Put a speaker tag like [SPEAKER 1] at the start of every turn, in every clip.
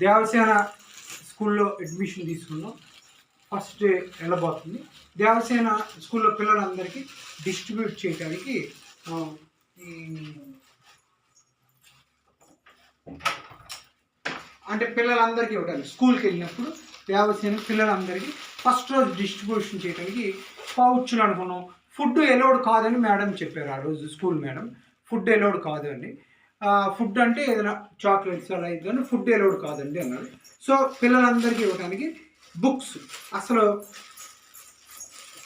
[SPEAKER 1] దేవసేన స్కూల్లో అడ్మిషన్ తీసుకున్నాం. First day వెళ్ళబోతుంది. Devasena స్కూల్లో పిల్లలందరికీ డిస్ట్రిబ్యూట్ చేయడానికి అంటే పిల్లలందరికీ ఇవ్వడానికి స్కూల్కి వెళ్ళినప్పుడు దేవసేన పిల్లలందరికీ ఫస్ట్ రోజు డిస్ట్రిబ్యూషన్ చేయడానికి పౌచ్లు అనుకున్నాం. ఫుడ్ ఎలౌడ్ కాదని మేడం చెప్పారు ఆ రోజు స్కూల్ మేడం ఫుడ్ ఎలోడ్ కాదు అండి ఫుడ్ అంటే ఏదైనా చాక్లెట్స్ అలా ఇదని ఫుడ్ ఎలోడ్ కాదండి అన్నారు సో పిల్లలందరికీ ఇవ్వడానికి బుక్స్ అసలు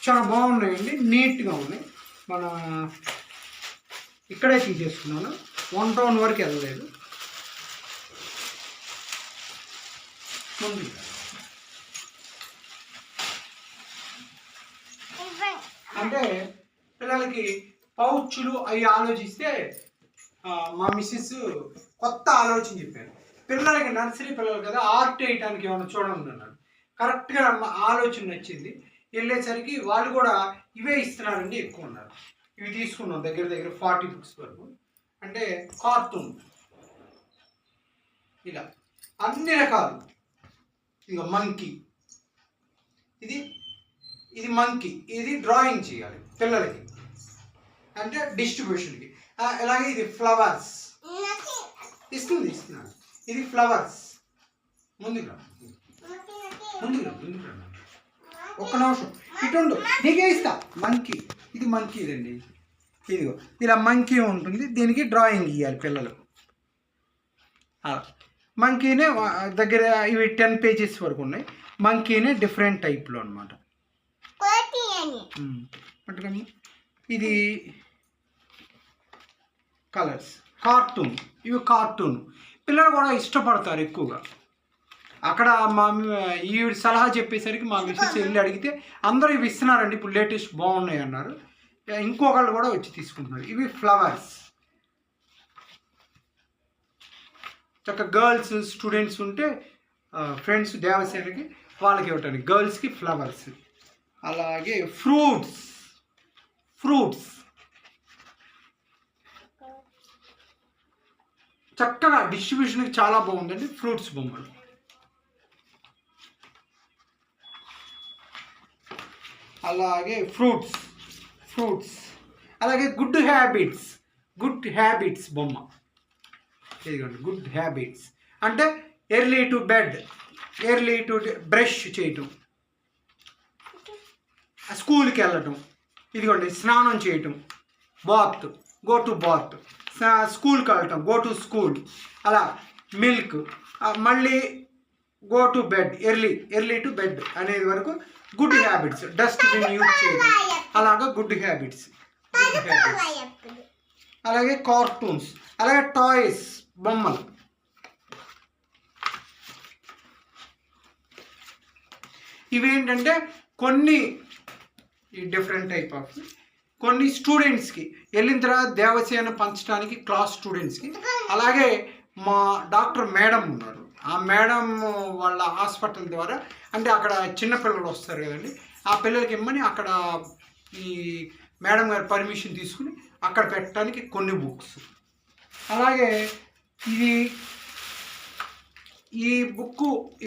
[SPEAKER 1] చాలా బాగున్నాయండి నీట్గా ఉన్నాయి. మన ఇక్కడే తీసేసుకున్నాను. వన్ టౌన్ వరకు వెళ్ళలేదు. ముందు అంటే పిల్లలకి పౌచ్లు అవి ఆలోచిస్తే మా మిస్సెస్ కొత్త ఆలోచన చెప్పారు. పిల్లలకి నర్సరీ పిల్లలు కదా ఆర్ట్ వేయటానికి ఏమైనా చూడండి అన్నాడు. కరెక్ట్గా మా ఆలోచన నచ్చింది. వెళ్ళేసరికి వాళ్ళు కూడా ఇవే ఇస్తున్నారండి ఎక్కువ ఉన్నారు ఇవి తీసుకున్నాం దగ్గర దగ్గర ఫార్టీ బుక్స్ వరకు. అంటే కార్టూన్. ఇలా. అన్ని రకాలు. ఇక మంకీ. ఇది ఇది మంకీ. ఇది డ్రాయింగ్ చేయాలి పిల్లలకి. అంటే డిస్ట్రిబ్యూషన్కి. అలాగే ఇది ఫ్లవర్స్. ఇస్తుంది ఇస్తున్నాను. ఇది ఫ్లవర్స్. ముందుకు రా ముందుకు ముందుకు ఒక్క నిమిషం. ఇటుండు నీకే ఇస్తా. మంకీ ఇది మంకీ ఇదండి. ఇదిగో. ఇలా మంకీ ఉంటుంది. దీనికి డ్రాయింగ్ గీయాలి పిల్లలు మంకీనే దగ్గర ఇవి టెన్ పేజెస్ వరకు ఉన్నాయి. మంకీనే డిఫరెంట్ టైప్లో అనమాట ఇది కలర్స్ కార్టూన్ ఇవి కార్టూన్ పిల్లలు కూడా ఇష్టపడతారు ఎక్కువగా. అక్కడ మా ఈవిడ సలహా చెప్పేసరికి మా మిస్సెస్ వెళ్ళి అడిగితే అందరూ ఇవి ఇస్తున్నారండి ఇప్పుడు లేటెస్ట్ బాగున్నాయి అన్నారు. ఇంకొకళ్ళు కూడా వచ్చి తీసుకుంటున్నారు. ఇవి ఫ్లవర్స్ చక్క గర్ల్స్ స్టూడెంట్స్ ఉంటే ఫ్రెండ్స్ దేవసేనకి వాళ్ళకి ఇవ్వటానికి. గర్ల్స్కి ఫ్లవర్స్ అలాగే ఫ్రూట్స్ ఫ్రూట్స్. చక్కగా డిస్ట్రిబ్యూషన్కి చాలా బాగుందండి ఫ్రూట్స్ బొమ్మలు. అలాగే ఫ్రూట్స్ ఫ్రూట్స్. అలాగే గుడ్ హ్యాబిట్స్ గుడ్ హ్యాబిట్స్ బొమ్మ. ఇదిగోండి గుడ్ హ్యాబిట్స్. అంటే early to bed early to brush చేయటం. స్కూల్కి వెళ్ళటం. ఇదిగోండి స్నానం చేయటం. బాత్ గో టు బాత్ స్కూల్కి వెళ్ళటం గో టు స్కూల్ అలా మిల్క్ మళ్ళీ go to bed early early to bed అనేది వరకు గుడ్ హ్యాబిట్స్ డస్ట్బిన్ యూజ్ చేయడం అలాగా గుడ్ హ్యాబిట్స్ గుడ్ హ్యాబిట్స్ అలాగే కార్టూన్స్ అలాగే టాయ్స్ బొమ్మలు. ఇవేంటంటే కొన్ని ఈ డిఫరెంట్ టైప్ ఆఫ్ కొన్ని స్టూడెంట్స్కి వెళ్ళిన తర్వాత దేవసేన పంచడానికి క్లాస్ స్టూడెంట్స్కి అలాగే మా డాక్టర్ మేడం ఉన్నారు. ఆ మేడం వాళ్ళ హాస్పిటల్ ద్వారా అంటే అక్కడ చిన్న పిల్లలు వస్తారు కదండి. ఆ పిల్లలకి ఇమ్మని అక్కడ ఈ మేడం గారి పర్మిషన్ తీసుకుని అక్కడ పెట్టడానికి కొన్ని బుక్స్ అలాగే ఇది ఈ బుక్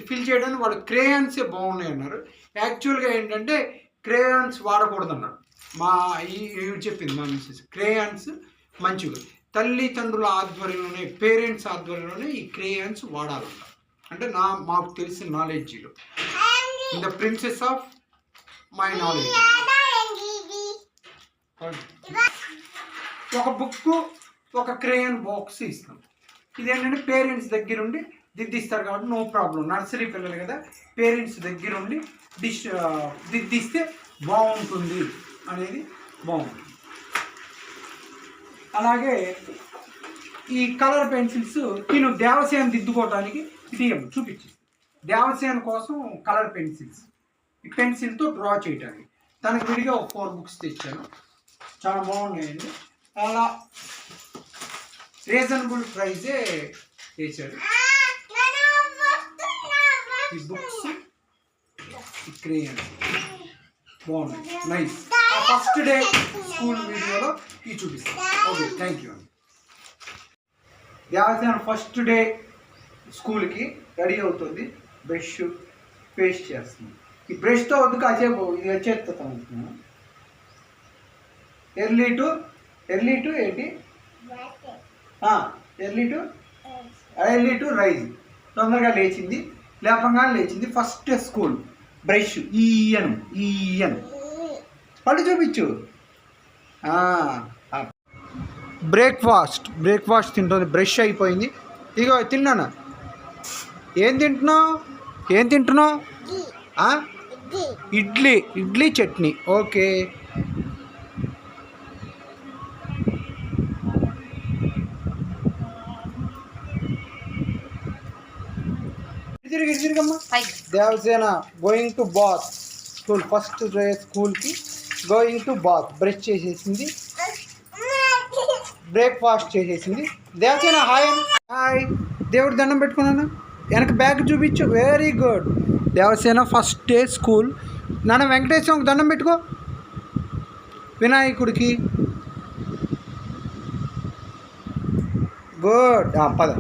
[SPEAKER 1] ఫిల్ చేయడానికి వాళ్ళు క్రేయాన్సే బాగున్నాయి అన్నారు యాక్చువల్గా ఏంటంటే క్రేయాన్స్ వాడకూడదన్నాడు. మా ఈ చెప్పింది మా మిస్సెస్ క్రేయాన్స్ మంచిగా తల్లిదండ్రుల ఆధ్వర్యంలోనే పేరెంట్స్ ఆధ్వర్యంలోనే ఈ క్రేయాన్స్ వాడాలంట. అంటే నా మాకు తెలిసిన నాలెడ్జ్లో in the princess of my knowledge. ఒక బుక్ ఒక క్రేయన్ బాక్స్ ఇస్తాం. ఇదేంటంటే పేరెంట్స్ దగ్గరుండి దిద్దిస్తారు కాబట్టి నో ప్రాబ్లం. నర్సరీ పిల్లలు కదా పేరెంట్స్ దగ్గరుండి డిష్ దిద్దిస్తే బాగుంటుంది అనేది బాగుంటుంది. అలాగే ఈ కలర్ పెన్సిల్స్ నేను దేవసేన దిద్దుకోవడానికి ఇది చూపించి దేవసేన కోసం కలర్ పెన్సిల్స్. ఈ పెన్సిల్తో డ్రా చేయడానికి తనకు విడిగా ఒక ఫోర్ బుక్స్ తెచ్చాను. చాలా బాగున్నాయండి. అలా రీజనబుల్ ప్రైజే చేశారు ఈ బుక్స్ ఈ బాగున్నాయి నైస్ ఫస్ట్ డే స్కూల్ వీడియోలో ఇవి చూపిస్తాను ఓకే థ్యాంక్ యూ అండి దేవసేన ఫస్ట్ డే స్కూల్కి రెడీ అవుతుంది. బ్రష్ పేస్ట్ చేస్తుంది. ఈ బ్రష్తో వద్దు కాసేపు ఇది అనుకున్నాను ఎర్లీ టు ఎర్లీ టు ఏంటి early to early to rise తొందరగా లేచింది. లేపంగానే లేచింది ఫస్ట్ స్కూల్. బ్రష్ ఈయను ఈయను పళ్ళు చూపించు. బ్రేక్ఫాస్ట్ బ్రేక్ఫాస్ట్ తింటుంది బ్రష్ అయిపోయింది. ఇగో తిన్నాను? ఏం తింటున్నావు? ఏం తింటున్నావు? ఇడ్లీ ఇడ్లీ చట్నీ. ఓకే. తిరిగి ఇటు తిరిగమ్మా Devasena going to bath school first స్కూల్కి గోయింగ్ టు బాత్ బ్రష్ చేసేసింది. బ్రేక్ఫాస్ట్ చేసేసింది. దేవసేన హాయ్. హాయ్ దేవుడు దండం పెట్టుకున్నాను? వెనక బ్యాగ్ చూపించు. Very good Devasena first day school నాన్న వెంకటేశ్వరం దండం పెట్టుకో. వినాయకుడికి. గుడ్ పద.